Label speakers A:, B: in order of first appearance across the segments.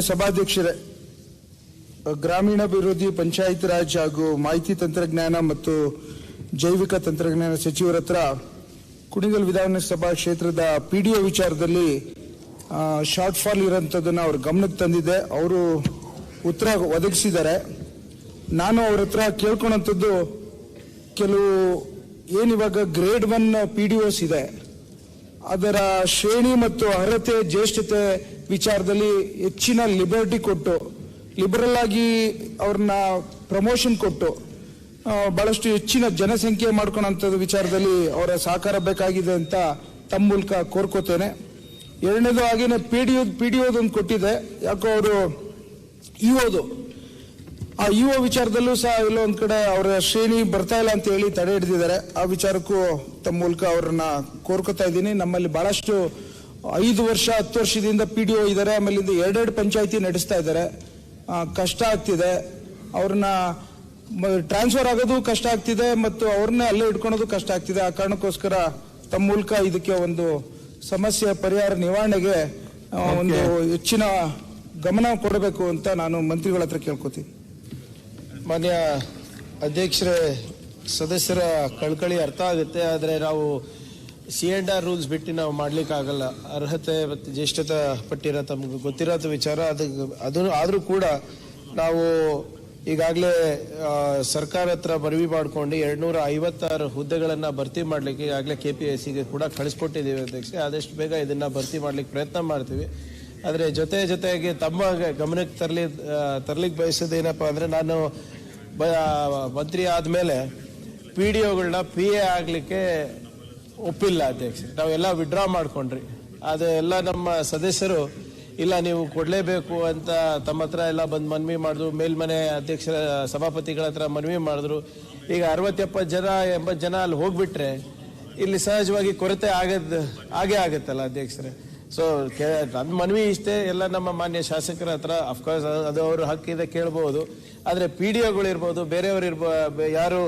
A: ಸಭಾಧ್ಯಕ್ಷರೇ ಗ್ರಾಮೀಣಾಭಿವೃದ್ಧಿ ಪಂಚಾಯತ್ ರಾಜ್ ಹಾಗೂ ಮಾಹಿತಿ ತಂತ್ರಜ್ಞಾನ ಮತ್ತು ಜೈವಿಕ ತಂತ್ರಜ್ಞಾನ ಸಚಿವರ ಹತ್ರ ಕುಣಿಗಲ್ ವಿಧಾನಸಭಾ ಕ್ಷೇತ್ರದ ಪಿಡಿಒ ವಿಚಾರದಲ್ಲಿ ಶಾರ್ಟ್ ಫಾಲ್ ಇರೋಂಥದ್ದನ್ನು ಅವ್ರ ಗಮನಕ್ಕೆ ತಂದಿದೆ. ಅವರು ಉತ್ತರ ಒದಗಿಸಿದ್ದಾರೆ. ನಾನು ಅವರ ಹತ್ರ ಕೇಳ್ಕೊಳಂಥದ್ದು ಕೆಲವು ಏನಿವಾಗ grade one P D O's ಇದೆ. ಅದರ ಶ್ರೇಣಿ ಮತ್ತು ಅರ್ಹತೆ, ಜ್ಯೇಷ್ಠತೆ ವಿಚಾರದಲ್ಲಿ ಹೆಚ್ಚಿನ ಲಿಬರ್ಟಿ ಕೊಟ್ಟು, ಲಿಬರಲ್ ಆಗಿ ಅವ್ರನ್ನ ಪ್ರಮೋಷನ್ ಕೊಟ್ಟು ಬಹಳಷ್ಟು ಹೆಚ್ಚಿನ ಜನಸಂಖ್ಯೆ ಮಾಡ್ಕೊಳಂಥದ್ದು ವಿಚಾರದಲ್ಲಿ ಅವರ ಸಹಕಾರ ಬೇಕಾಗಿದೆ ಅಂತ ತಮ್ಮ ಮೂಲಕ ಕೋರ್ಕೋತೇನೆ. ಎರಡನೇದು ಹಾಗೇನೆ ಪಿ ಡಿ ಪಿ ಡಿ ಒಂದು ಕೊಟ್ಟಿದೆ. ಯಾಕೋ ಅವರು ಇ ಓದು ಆ ಇ ಓ ವಿಚಾರದಲ್ಲೂ ಸಹ ಎಲ್ಲೋ ಒಂದ್ ಕಡೆ ಅವರ ಶ್ರೇಣಿ ಬರ್ತಾ ಇಲ್ಲ ಅಂತ ಹೇಳಿ ತಡೆ ಹಿಡಿದಿದ್ದಾರೆ. ಆ ವಿಚಾರಕ್ಕೂ ತಮ್ಮ ಮೂಲಕ ಅವ್ರನ್ನ ಕೋರ್ಕೋತಾ ಇದ್ದೀನಿ. ನಮ್ಮಲ್ಲಿ ಬಹಳಷ್ಟು ಐದು ವರ್ಷ ಹತ್ತು ವರ್ಷದಿಂದ ಪಿ ಡಿ ಒ ಇದ್ದಾರೆ ಆಮೇಲಿಂದ ಎರಡೆರಡು ಪಂಚಾಯತಿ ನಡೆಸ್ತಾ ಇದ್ದಾರೆ. ಕಷ್ಟ ಆಗ್ತಿದೆ. ಅವ್ರನ್ನ ಟ್ರಾನ್ಸ್ಫರ್ ಆಗೋದು ಕಷ್ಟ ಆಗ್ತಿದೆ ಮತ್ತು ಅವ್ರನ್ನ ಅಲ್ಲೇ ಇಟ್ಕೊಳೋದು ಕಷ್ಟ ಆಗ್ತಿದೆ. ಆ ಕಾರಣಕ್ಕೋಸ್ಕರ ತಮ್ಮ ಮೂಲಕ ಇದಕ್ಕೆ ಒಂದು ಸಮಸ್ಯೆ ಪರಿಹಾರ ನಿವಾರಣೆಗೆ ಒಂದು ಹೆಚ್ಚಿನ ಗಮನ ಕೊಡಬೇಕು ಅಂತ ನಾನು ಮಂತ್ರಿಗಳ ಹತ್ರ ಕೇಳ್ಕೊತೀನಿ.
B: ಮಾನ್ಯ ಅಧ್ಯಕ್ಷರೇ ಸದಸ್ಯರ ಕಳ್ಕಳಿ ಅರ್ಥ ಆಗುತ್ತೆ ಆದರೆ ನಾವು ಸಿ ಅಂಡ್ ಆರ್ ರೂಲ್ಸ್ ಬಿಟ್ಟು ನಾವು ಮಾಡ್ಲಿಕ್ಕಾಗಲ್ಲ. ಅರ್ಹತೆ ಮತ್ತು ಜ್ಯೇಷ್ಠತೆ ಪಟ್ಟಿರೋ ತಮಗೆ ಗೊತ್ತಿರೋ ವಿಚಾರ. ಅದು ಅದು ಆದರೂ ಕೂಡ ನಾವು ಈಗಾಗಲೇ ಸರ್ಕಾರ ಹತ್ರ ಮನವಿ ಮಾಡ್ಕೊಂಡು ಎರಡ್ನೂರ ಐವತ್ತಾರು ಹುದ್ದೆಗಳನ್ನು ಭರ್ತಿ ಮಾಡಲಿಕ್ಕೆ ಈಗಾಗಲೇ ಕೆ ಪಿ ಎಸ್ ಸಿಗೆ ಕೂಡ ಕಳಿಸ್ಕೊಟ್ಟಿದ್ದೀವಿ ಅಧ್ಯಕ್ಷ ಆದಷ್ಟು ಬೇಗ ಇದನ್ನು ಭರ್ತಿ ಮಾಡ್ಲಿಕ್ಕೆ ಪ್ರಯತ್ನ ಮಾಡ್ತೀವಿ. ಆದರೆ ಜೊತೆ ಜೊತೆಗೆ ತಮ್ಮ ಗಮನಕ್ಕೆ ತರಲಿ ತರ್ಲಿಕ್ಕೆ ಬಯಸೋದೇನಪ್ಪ ಅಂದರೆ ನಾನು ಬ ಮಂತ್ರಿ ಆದಮೇಲೆ ಪಿ ಡಿ ಒಗಳನ್ನ ಪಿ ಎ ಆಗಲಿಕ್ಕೆ ಒಪ್ಪಿಲ್ಲ ಅಧ್ಯಕ್ಷ. ನಾವೆಲ್ಲ ವಿಡ್ರಾ ಮಾಡ್ಕೊಂಡ್ರಿ. ಅದು ಎಲ್ಲ ನಮ್ಮ ಸದಸ್ಯರು, ಇಲ್ಲ ನೀವು ಕೊಡಲೇಬೇಕು ಅಂತ ತಮ್ಮ ಹತ್ರ ಎಲ್ಲ ಬಂದು ಮನವಿ ಮಾಡಿದ್ರು. ಮೇಲ್ಮನೆ ಅಧ್ಯಕ್ಷರ, ಸಭಾಪತಿಗಳ ಹತ್ರ ಮನವಿ ಮಾಡಿದ್ರು. ಈಗ ಅರವತ್ತೆಪ್ಪತ್ತು ಜನ, ಎಂಬತ್ತು ಜನ ಅಲ್ಲಿ ಹೋಗ್ಬಿಟ್ರೆ, ಇಲ್ಲಿ ಸಹಜವಾಗಿ ಕೊರತೆ ಆಗದ್, ಆಗೇ ಆಗತ್ತಲ್ಲ ಅಧ್ಯಕ್ಷರೇ? ಸೊ ನನ್ನ ಮನವಿ ಇಷ್ಟೇ. ಎಲ್ಲ ನಮ್ಮ ಮಾನ್ಯ ಶಾಸಕರ ಹತ್ರ ಅಫ್ಕೋರ್ಸ್ ಅದು ಅವ್ರ ಹಕ್ಕಿದೆ ಕೇಳ್ಬೋದು. ಆದರೆ ಪಿ ಡಿ ಒಗಳು ಇರ್ಬೋದು, ಬೇರೆಯವರು ಇರ್ಬೋ ಯಾರು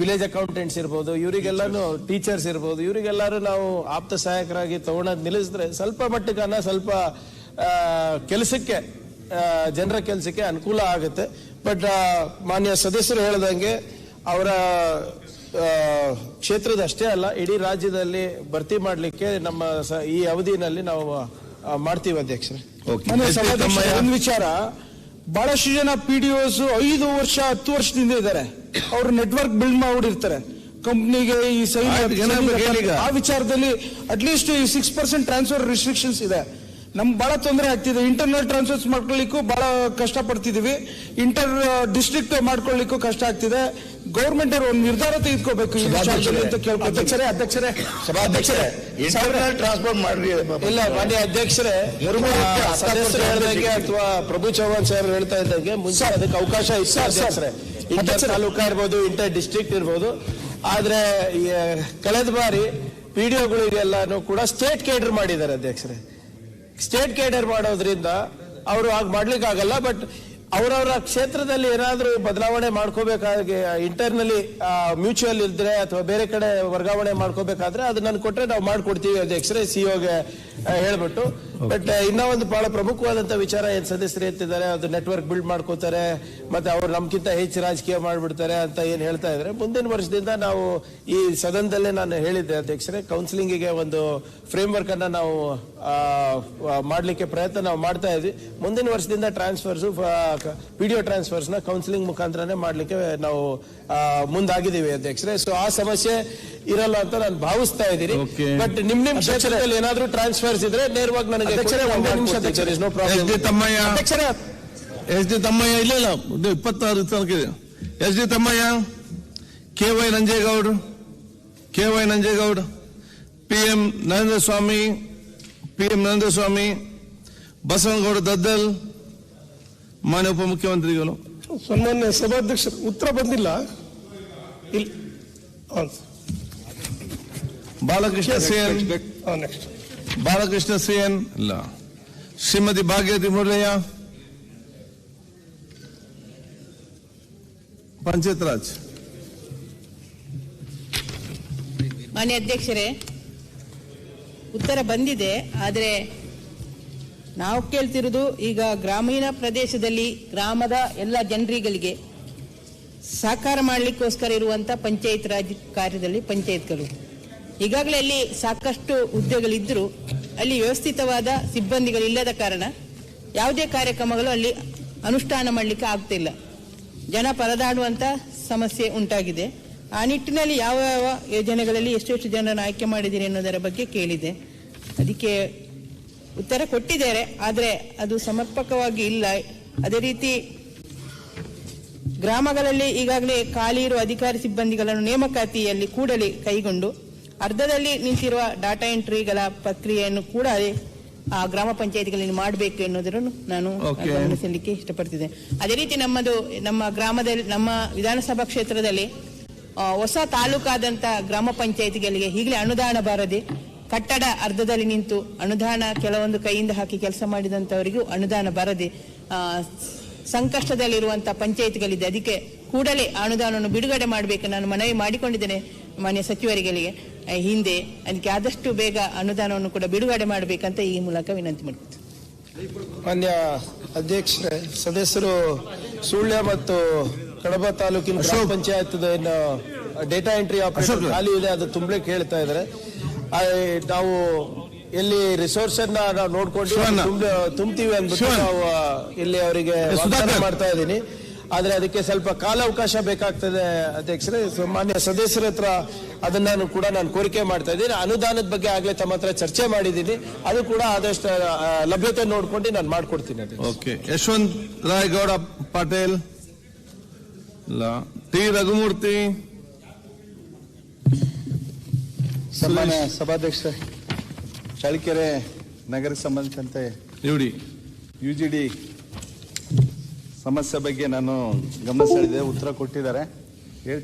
B: ವಿಲೇಜ್ ಅಕೌಂಟೆಂಟ್ಸ್ ಇರ್ಬೋದು, ಇವರಿಗೆಲ್ಲಾನು ಟೀಚರ್ಸ್ ಇರ್ಬೋದು, ಇವರಿಗೆಲ್ಲರೂ ನಾವು ಆಪ್ತ ಸಹಾಯಕರಾಗಿ ತಗೊಳೋದು ನಿಲ್ಲಿಸಿದ್ರೆ ಸ್ವಲ್ಪ ಮಟ್ಟಿಗನ್ನ ಸ್ವಲ್ಪ ಕೆಲಸಕ್ಕೆ ಜನರ ಕೆಲಸಕ್ಕೆ ಅನುಕೂಲ ಆಗುತ್ತೆ. ಬಟ್ ಮಾನ್ಯ ಸದಸ್ಯರು ಹೇಳ್ದಂಗೆ ಅವರ ಆ, ಕ್ಷೇತ್ರದ ಅಷ್ಟೇ ಅಲ್ಲ ಇಡೀ ರಾಜ್ಯದಲ್ಲಿ ಭರ್ತಿ ಮಾಡಲಿಕ್ಕೆ ನಮ್ಮ ಈ ಅವಧಿನಲ್ಲಿ ನಾವು ಮಾಡ್ತೀವಿ ಅಧ್ಯಕ್ಷರೇ.
A: ಒಂದು ವಿಚಾರ. ಬಹಳಷ್ಟು ಜನ ಪಿ ಡಿ ಒಸ್ ಐದು ವರ್ಷ ಹತ್ತು ವರ್ಷದಿಂದ ಇದ್ದಾರೆ. ಅವ್ರ ನೆಟ್ವರ್ಕ್ ಬಿಲ್ಡ್ ಮಾಡಿರ್ತಾರೆ. ಕಂಪ್ನಿಗೆ ಈ? ಆ ವಿಚಾರದಲ್ಲಿ ಅಟ್ಲೀಸ್ಟ್ ಈ ಸಿಕ್ಸ್ ಪರ್ಸೆಂಟ್ ಟ್ರಾನ್ಸ್ಫರ್ ರಿಸ್ಟ್ರಿಕ್ಷನ್ಸ್ ಇದೆ. ನಮ್ಗೆ ಬಹಳ ತೊಂದರೆ ಆಗ್ತಿದೆ. ಇಂಟರ್ನಲ್ ಟ್ರಾನ್ಸ್ಫರ್ಸ್ ಮಾಡ್ಕೊಳ್ಳಿಕ್ಕೂ ಬಹಳ ಕಷ್ಟ ಪಡ್ತಿದೀವಿ ಇಂಟರ್ ಡಿಸ್ಟ್ರಿಕ್ಟ್ ಮಾಡ್ಕೊಳ್ಳಿಕ್ಕೂ ಕಷ್ಟ ಆಗ್ತಿದೆ. ಗೌರ್ಮೆಂಟ್ ಒಂದು ನಿರ್ಧಾರ ತೆಗೆದುಕೋಬೇಕು
B: ಅಧ್ಯಕ್ಷರೇ ಅಧ್ಯಕ್ಷರೇ.
C: ಸಭಾಧ್ಯಕ್ಷರೇ. ಇಂಟರ್ನಲ್ ಟ್ರಾನ್ಸ್ಫರ್ ಮಾಡ್ರಿ.
B: ಇಲ್ಲ ಮಾನ್ಯ ಅಧ್ಯಕ್ಷರೇ ಸದಸ್ಯರು ಹೇಳ್ದಂಗೆ ಅಥವಾ ಪ್ರಭು ಚೌಹಾಣ್ ಸರ್ ಹೇಳ್ತಾ ಇದ್ದಂಗೆ ಮುಂಚೆ ಅದಕ್ಕೆ ಅವಕಾಶ ಇಷ್ಟ ಅಧ್ಯಕ್ಷರೇ. ಇಂಟರ್ ತಾಲೂಕ ಇರ್ಬೋದು ಇಂಟರ್ ಡಿಸ್ಟ್ರಿಕ್ಟ್ ಇರ್ಬೋದು. ಆದ್ರೆ ಕಳೆದ ಬಾರಿ ಪಿಡಿಒಗಳಿಗೆಲ್ಲಾನು ಕೂಡ ಸ್ಟೇಟ್ ಕೇಡರ್ ಮಾಡಿದ್ದಾರೆ ಅಧ್ಯಕ್ಷರೇ. ಸ್ಟೇಟ್ ಕೇಡರ್ ಮಾಡೋದ್ರಿಂದ ಅವರು ಆಗ ಮಾಡ್ಲಿಕ್ಕೆ ಆಗಲ್ಲ ಬಟ್ ಅವರವರ ಕ್ಷೇತ್ರದಲ್ಲಿ ಏನಾದರೂ ಬದಲಾವಣೆ ಮಾಡ್ಕೋಬೇಕಾಗಿ ಇಂಟರ್ನಲಿ ಮ್ಯೂಚುವಲ್ ಇದ್ರೆ ಅಥವಾ ಬೇರೆ ಕಡೆ ವರ್ಗಾವಣೆ ಮಾಡ್ಕೋಬೇಕಾದ್ರೆ ಅದು ಕೊಟ್ಟರೆ ನಾವು ಮಾಡ್ಕೊಡ್ತೀವಿ. ಎಕ್ಸ್ರೇ ಸಿಒಗೆ ಹೇಳ್ಬಿಟ್ಟು. ಬಟ್ ಇನ್ನ ಒಂದು ಬಹಳ ಪ್ರಮುಖವಾದಂತ ವಿಚಾರ ಏನ್ ಸದಸ್ಯರು ಎತ್ತಿದ್ದಾರೆ ಅದು ನೆಟ್ವರ್ಕ್ ಬಿಲ್ಡ್ ಮಾಡ್ಕೋತಾರೆ ಮತ್ತೆ ಅವ್ರು ನಮ್ಗಿಂತ ಹೆಚ್ಚು ರಾಜಕೀಯ ಮಾಡ್ಬಿಡ್ತಾರೆ ಅಂತ ಏನ್ ಹೇಳ್ತಾ ಇದ್ರೆ ಮುಂದಿನ ವರ್ಷದಿಂದ ನಾವು ಈ ಸದನದಲ್ಲೇ ನಾನು ಹೇಳಿದ್ದೆ ಅಧ್ಯಕ್ಷರೇ ಕೌನ್ಸಿಲಿಂಗಿಗೆ ಒಂದು ಫ್ರೇಮ್ ವರ್ಕ್ ಅನ್ನ ನಾವು ಮಾಡ್ಲಿಕ್ಕೆ ಪ್ರಯತ್ನ ನಾವು ಮಾಡ್ತಾ ಇದ್ವಿ. ಮುಂದಿನ ವರ್ಷದಿಂದ ಟ್ರಾನ್ಸ್ಫರ್ಸ್ ವಿಡಿಯೋ ಟ್ರಾನ್ಸ್ಫರ್ಸ್ನ ಕೌನ್ಸಿಲಿಂಗ್ ಮುಖಾಂತರನೇ ಮಾಡ್ಲಿಕ್ಕೆ ನಾವು ಮುಂದಾಗಿದ್ದೀವಿ ಅಧ್ಯಕ್ಷರೇ. ಸೊ ಆ ಸಮಸ್ಯೆ ಇರಲ್ಲ ಅಂತ ನಾನು ಭಾವಿಸ್ತಾ ಇದ್ದೀನಿ. ಬಟ್ ನಿಮ್ ನಿಮ್ ಕ್ಷೇತ್ರದಲ್ಲಿ ಏನಾದ್ರೂ ಟ್ರಾನ್ಸ್ಫರ್ಸ್ ಇದ್ರೆ ನೇರವಾಗಿ ನನಗೆ
A: ಅಧ್ಯಕ್ಷರೇ, ಒಂದೇ ನಿಮಿಷ
B: ಅಧ್ಯಕ್ಷರೇ no
C: yes
B: problem
C: D Thammaiah
A: ಅಧ್ಯಕ್ಷರೇ
C: ಎಸ್ ಡಿ ತಮ್ಮಯ್ಯ ಇಲ್ಲ ಇಲ್ಲ ಇದು ಇಪ್ಪತ್ತಾರು ತನಕ ಇದೆ S D Thammaiah K Y Nanjegowda K Y Nanjegowda P M Narendra Swamy P M Narendra Swamy Basavanagouda Daddal ಮಾನ್ಯ ಉಪಮುಖ್ಯಮಂತ್ರಿಗಳು
D: ಸನ್ಮಾನ್ಯ ಸಭಾಧ್ಯಕ್ಷರು ಉತ್ತರ ಬಂದಿಲ್ಲ ಇಲ್ಲ
C: ಬಾಲಕೃಷ್ಣ ಸೇನ್
D: ನೆಕ್ಸ್ಟ್
C: ಬಾಲಕೃಷ್ಣ ಸೇನ್ ಇಲ್ಲ. ಶ್ರೀಮತಿ ಭಾಗ್ಯತಿ ಮುರಳಯ್ಯ ಪಂಚಾಯತ್ ರಾಜ್
E: ಮಾನ್ಯ ಅಧ್ಯಕ್ಷರೇ, ಉತ್ತರ ಬಂದಿದೆ, ಆದರೆ ನಾವು ಕೇಳ್ತಿರೋದು ಈಗ ಗ್ರಾಮೀಣ ಪ್ರದೇಶದಲ್ಲಿ ಗ್ರಾಮದ ಎಲ್ಲ ಜನರಿಗಳಿಗೆ ಸಹಕಾರ ಮಾಡಲಿಕ್ಕೋಸ್ಕರ ಇರುವಂತ ಪಂಚಾಯತ್ ರಾಜ್ ಕಾರ್ಯದಲ್ಲಿ ಪಂಚಾಯತ್ಗಳು. ಈಗಾಗಲೇ ಅಲ್ಲಿ ಸಾಕಷ್ಟು ಹುದ್ದೆಗಳಿದ್ದರೂ ಅಲ್ಲಿ ವ್ಯವಸ್ಥಿತವಾದ ಸಿಬ್ಬಂದಿಗಳಿಲ್ಲದ ಕಾರಣ ಯಾವುದೇ ಕಾರ್ಯಕ್ರಮಗಳು ಅಲ್ಲಿ ಅನುಷ್ಠಾನ ಮಾಡಲಿಕ್ಕೆ ಆಗ್ತಿಲ್ಲ ಜನ ಪರದಾಡುವಂತ ಸಮಸ್ಯೆ ಉಂಟಾಗಿದೆ. ಆ ನಿಟ್ಟಿನಲ್ಲಿ ಯಾವ ಯಾವ ಯೋಜನೆಗಳಲ್ಲಿ ಎಷ್ಟೆಷ್ಟು ಜನರನ್ನು ಆಯ್ಕೆ ಮಾಡಿದ್ದೀರಿ ಅನ್ನೋದರ ಬಗ್ಗೆ ಕೇಳಿದೆ. ಅದಕ್ಕೆ ಉತ್ತರ ಕೊಟ್ಟಿದ್ದಾರೆ. ಆದರೆ ಅದು ಸಮರ್ಪಕವಾಗಿ ಇಲ್ಲ. ಅದೇ ರೀತಿ ಗ್ರಾಮಗಳಲ್ಲಿ ಈಗಾಗಲೇ ಖಾಲಿ ಇರುವ ಅಧಿಕಾರಿ ಸಿಬ್ಬಂದಿಗಳನ್ನು ನೇಮಕಾತಿಯಲ್ಲಿ ಕೂಡಲೇ ಕೈಗೊಂಡು ಅರ್ಧದಲ್ಲಿ ನಿಂತಿರುವ ಡಾಟಾ ಎಂಟ್ರಿಗಳ ಪ್ರಕ್ರಿಯೆಯನ್ನು ಕೂಡ ಆ ಗ್ರಾಮ ಪಂಚಾಯತ್ಗಳಲ್ಲಿ ಮಾಡಬೇಕು ಎನ್ನುವುದನ್ನು ನಾನು. ಗಮನಿಸಲಿಕ್ಕೆ ಇಷ್ಟಪಡ್ತಿದ್ದೇನೆ. ಅದೇ ರೀತಿ ನಮ್ಮದು ನಮ್ಮ ಗ್ರಾಮದಲ್ಲಿ ನಮ್ಮ ವಿಧಾನಸಭಾ ಕ್ಷೇತ್ರದಲ್ಲಿ ಹೊಸ ತಾಲೂಕಾದಂತಹ ಗ್ರಾಮ ಪಂಚಾಯತ್ಗಳಿಗೆ ಈಗಲೇ ಅನುದಾನ ಬಾರದೆ ಕಟ್ಟಡ ಅರ್ಧದಲ್ಲಿ ನಿಂತು ಅನುದಾನ ಕೆಲವೊಂದು ಕೈಯಿಂದ ಹಾಕಿ ಕೆಲಸ ಮಾಡಿದಂಥವರಿಗೂ ಅನುದಾನ ಬರದೆ ಆ, ಸಂಕಷ್ಟದಲ್ಲಿರುವಂತಹ ಪಂಚಾಯತ್ಗಳಿದೆ. ಅದಕ್ಕೆ ಕೂಡಲೇ ಅನುದಾನವನ್ನು ಬಿಡುಗಡೆ ಮಾಡಬೇಕು ನಾನು ಮನವಿ ಮಾಡಿಕೊಂಡಿದ್ದೇನೆ ಮಾನ್ಯ ಸಚಿವರಿಗೆ ಆ, ಹಿಂದೆ ಅದಕ್ಕೆ ಆದಷ್ಟು ಬೇಗ ಅನುದಾನವನ್ನು ಕೂಡ ಬಿಡುಗಡೆ ಮಾಡಬೇಕಂತ ಈ ಮೂಲಕ ವಿನಂತಿ ಮಾಡ್ತೀನಿ
B: ಮಾನ್ಯ ಅಧ್ಯಕ್ಷರೇ ಸದಸ್ಯರು ಸುಳ್ಯ ಮತ್ತು ಕಡಬ ತಾಲೂಕಿನ ಗ್ರಾಮ. ಪಂಚಾಯತ್ ಏನು ಡೇಟಾ ಎಂಟ್ರಿ ಆಪರೇಟರ್
C: ಅಶೋಕ್.
B: ಖಾಲಿ ಇದೆ ಅದು ತುಂಬಲೇ ಹೇಳ್ತಾ ಇದ್ದಾರೆ. ಆ, ನಾವು ಎಲ್ಲಿ ರಿಸೋರ್ಸ್ ಅನ್ನ ನಾವು ನೋಡ್ಕೊಂಡು ತುಂಬ್ತೀವಿ ಅಂದ್ಬಿಟ್ಟು ನಾವು ಇಲ್ಲಿ ಅವರಿಗೆ ಮಾಡ್ತಾ ಇದ್ದೀನಿ. ಆದ್ರೆ ಅದಕ್ಕೆ ಸ್ವಲ್ಪ ಕಾಲಾವಕಾಶ ಬೇಕಾಗ್ತದೆ ಅಧ್ಯಕ್ಷರೇ. ಮಾನ್ಯ ಸದಸ್ಯರ ಹತ್ರ ಅದನ್ನ ನಾನು ಕೂಡ ನಾನು ಕೋರಿಕೆ ಮಾಡ್ತಾ ಇದ್ದೀನಿ. ಅನುದಾನದ ಬಗ್ಗೆ ಆಗ್ಲೇ ತಮ್ಮ ಹತ್ರ ಚರ್ಚೆ ಮಾಡಿದ್ದೀನಿ. ಅದು ಕೂಡ ಆದಷ್ಟು ಲಭ್ಯತೆ ನೋಡ್ಕೊಂಡು ನಾನು ಮಾಡ್ಕೊಡ್ತೀನಿ
C: ಓಕೆ. ಯಶವಂತ್ ರಾಯ್ ಗೌಡ ಪಾಟೀಲ್. ಇಲ್ಲ. ಟಿ. ರಘುಮೂರ್ತಿ.
F: ಸನ್ಮಾನ್ಯ ಸಭಾಧ್ಯಕ್ಷ ಚಳ್ಳಕೆರೆ ನಗರಕ್ಕೆ ಸಂಬಂಧಿಸಿದಂತೆ
C: ಇವ್ಡಿ
F: ಯು ಜಿ ಡಿ ಸಮಸ್ಯೆ ಬಗ್ಗೆ ನಾನು ಗಮನ ಸೆಳೆದಿದೆ ಉತ್ತರ ಕೊಟ್ಟಿದ್ದಾರೆ. ಹೇಳ್ತೀನಿ.